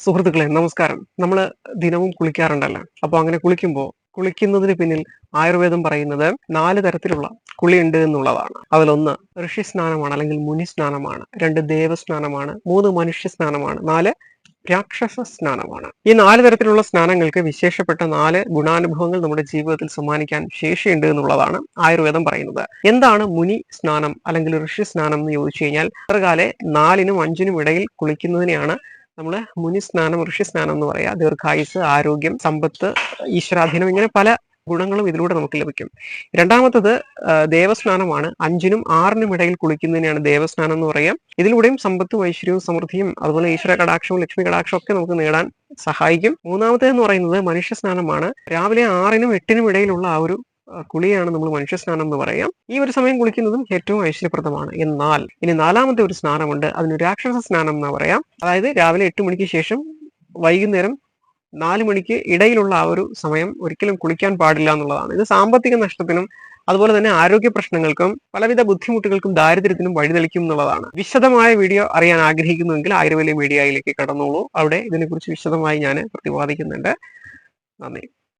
സുഹൃത്തുക്കളെ നമസ്കാരം. നമ്മൾ ദിനവും കുളിക്കാറുണ്ടല്ലോ. അപ്പോൾ അങ്ങനെ കുളിക്കുമ്പോൾ കുളിക്കുന്നതിന് പിന്നിൽ ആയുർവേദം പറയുന്നത് നാല് തരത്തിലുള്ള കുളിയുണ്ട് എന്നുള്ളതാണ്. അതിലൊന്ന് ഋഷി സ്നാനമാണ് അല്ലെങ്കിൽ മുനി സ്നാനമാണ് രണ്ട് ദേവസ്നാനമാണ് മൂന്ന് മനുഷ്യ സ്നാനമാണ് നാല് രാക്ഷസ സ്നാനമാണ്. ഈ നാല് തരത്തിലുള്ള സ്നാനങ്ങൾക്ക് വിശേഷപ്പെട്ട നാല് ഗുണാനുഭവങ്ങൾ നമ്മുടെ ജീവിതത്തിൽ സമ്മാനിക്കാൻ ശേഷിയുണ്ട് എന്നുള്ളതാണ് ആയുർവേദം പറയുന്നത്. എന്താണ് മുനി സ്നാനം അല്ലെങ്കിൽ ഋഷി സ്നാനം എന്ന് ചോദിച്ചു കഴിഞ്ഞാൽ ഇത്രകാലെ നാലിനും അഞ്ചിനും ഇടയിൽ കുളിക്കുന്നതിനെയാണ് നമ്മൾ മുനി സ്നാനം ഋഷി സ്നാനം എന്ന് പറയാം. ദീർഘായുസ് ആരോഗ്യം സമ്പത്ത് ഈശ്വരാധീനം ഇങ്ങനെ പല ഗുണങ്ങളും ഇതിലൂടെ നമുക്ക് ലഭിക്കും. രണ്ടാമത്തത് ദേവസ്നാനമാണ്. അഞ്ചിനും ആറിനും ഇടയിൽ കുളിക്കുന്നതിനാണ് ദേവസ്നാനം എന്ന് പറയാം. ഇതിലൂടെയും സമ്പത്തും ഐശ്വര്യവും സമൃദ്ധിയും അതുപോലെ ഈശ്വര കടാക്ഷവും ലക്ഷ്മി കടാക്ഷവും ഒക്കെ നമുക്ക് നേടാൻ സഹായിക്കും. മൂന്നാമത്തേന്ന് പറയുന്നത് മനുഷ്യ സ്നാനമാണ്. രാവിലെ ആറിനും എട്ടിനും ഇടയിലുള്ള ആ ഒരു കുളിയാണ് നമ്മൾ മനുഷ്യ സ്നാനം എന്ന് പറയാം. ഈ ഒരു സമയം കുളിക്കുന്നതും ഏറ്റവും ഐശ്വര്യപ്രദമാണ്. എന്നാൽ ഇനി നാലാമത്തെ ഒരു സ്നാനമുണ്ട്. അതിന് രാക്ഷസ സ്നാനം എന്ന് പറയാം. അതായത് രാവിലെ എട്ട് മണിക്ക് ശേഷം വൈകുന്നേരം നാല് മണിക്ക് ഇടയിലുള്ള ആ ഒരു സമയം ഒരിക്കലും കുളിക്കാൻ പാടില്ല എന്നുള്ളതാണ്. ഇത് സാമ്പത്തിക നഷ്ടത്തിനും അതുപോലെ തന്നെ ആരോഗ്യ പ്രശ്നങ്ങൾക്കും പലവിധ ബുദ്ധിമുട്ടുകൾക്കും ദാരിദ്ര്യത്തിനും വഴിതെളിക്കും എന്നുള്ളതാണ്. വിശദമായ വീഡിയോ അറിയാൻ ആഗ്രഹിക്കുന്നുവെങ്കിൽ ആയുർവേദ മീഡിയയിലേക്ക് കടന്നോളൂ. അവിടെ ഇതിനെക്കുറിച്ച് വിശദമായി ഞാൻ പ്രതിപാദിക്കുന്നുണ്ട്. നന്ദി.